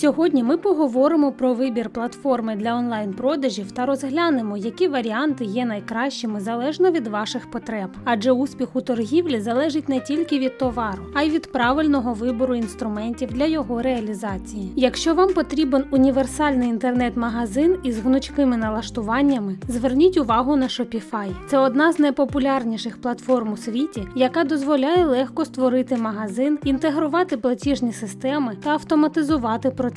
Сьогодні ми поговоримо про вибір платформи для онлайн-продажів та розглянемо, які варіанти є найкращими залежно від ваших потреб. Адже успіх у торгівлі залежить не тільки від товару, а й від правильного вибору інструментів для його реалізації. Якщо вам потрібен універсальний інтернет-магазин із гнучкими налаштуваннями, зверніть увагу на Shopify. Це одна з найпопулярніших платформ у світі, яка дозволяє легко створити магазин, інтегрувати платіжні системи та автоматизувати процеси.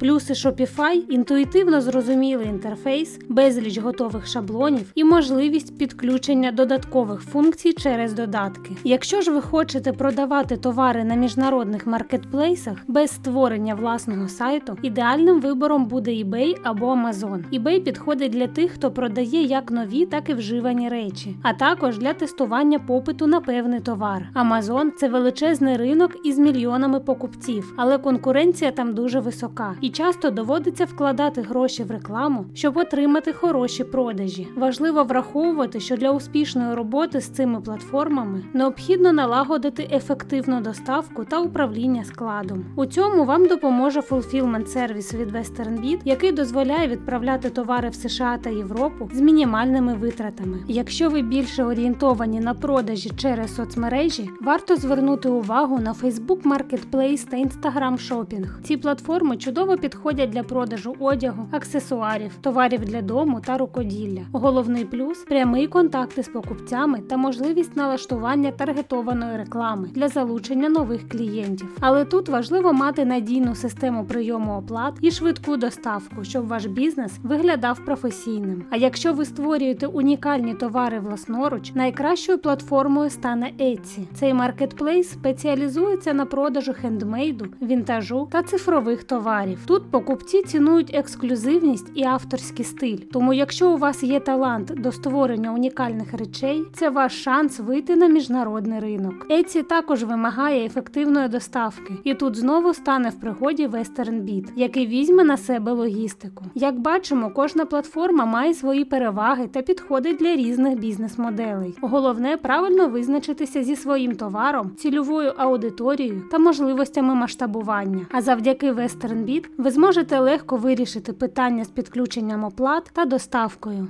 Плюси Shopify – інтуїтивно зрозумілий інтерфейс, безліч готових шаблонів і можливість підключення додаткових функцій через додатки. Якщо ж ви хочете продавати товари на міжнародних маркетплейсах без створення власного сайту, ідеальним вибором буде eBay або Amazon. eBay підходить для тих, хто продає як нові, так і вживані речі, а також для тестування попиту на певний товар. Amazon – це величезний ринок із мільйонами покупців, але конкуренція там дуже висока, і часто доводиться вкладати гроші в рекламу, щоб отримати хороші продажі. Важливо враховувати, що для успішної роботи з цими платформами необхідно налагодити ефективну доставку та управління складом. У цьому вам допоможе fulfillment сервіс від WesternBit, який дозволяє відправляти товари в США та Європу з мінімальними витратами. Якщо ви більше орієнтовані на продажі через соцмережі, варто звернути увагу на Facebook Marketplace та Instagram Shopping. Ці платформи чудово підходять для продажу одягу, аксесуарів, товарів для дому та рукоділля. Головний плюс прямий контакт із покупцями та можливість налаштування таргетованої реклами для залучення нових клієнтів. Але тут важливо мати надійну систему прийому оплат і швидку доставку, щоб ваш бізнес виглядав професійним. А якщо ви створюєте унікальні товари власноруч, найкращою платформою стане Etsy. Цей маркетплейс спеціалізується на продажу хендмейду, вінтажу та цифрових товарів. Тут покупці цінують ексклюзивність і авторський стиль. Тому, якщо у вас є талант до створення унікальних речей, це ваш шанс вийти на міжнародний ринок. Etsy також вимагає ефективної доставки, і тут знову стане в пригоді WesternBit, який візьме на себе логістику. Як бачимо, кожна платформа має свої переваги та підходить для різних бізнес-моделей. Головне правильно визначитися зі своїм товаром, цільовою аудиторією та можливостями масштабування. А завдяки WesternBit ви зможете легко вирішити питання з підключенням оплат та доставкою.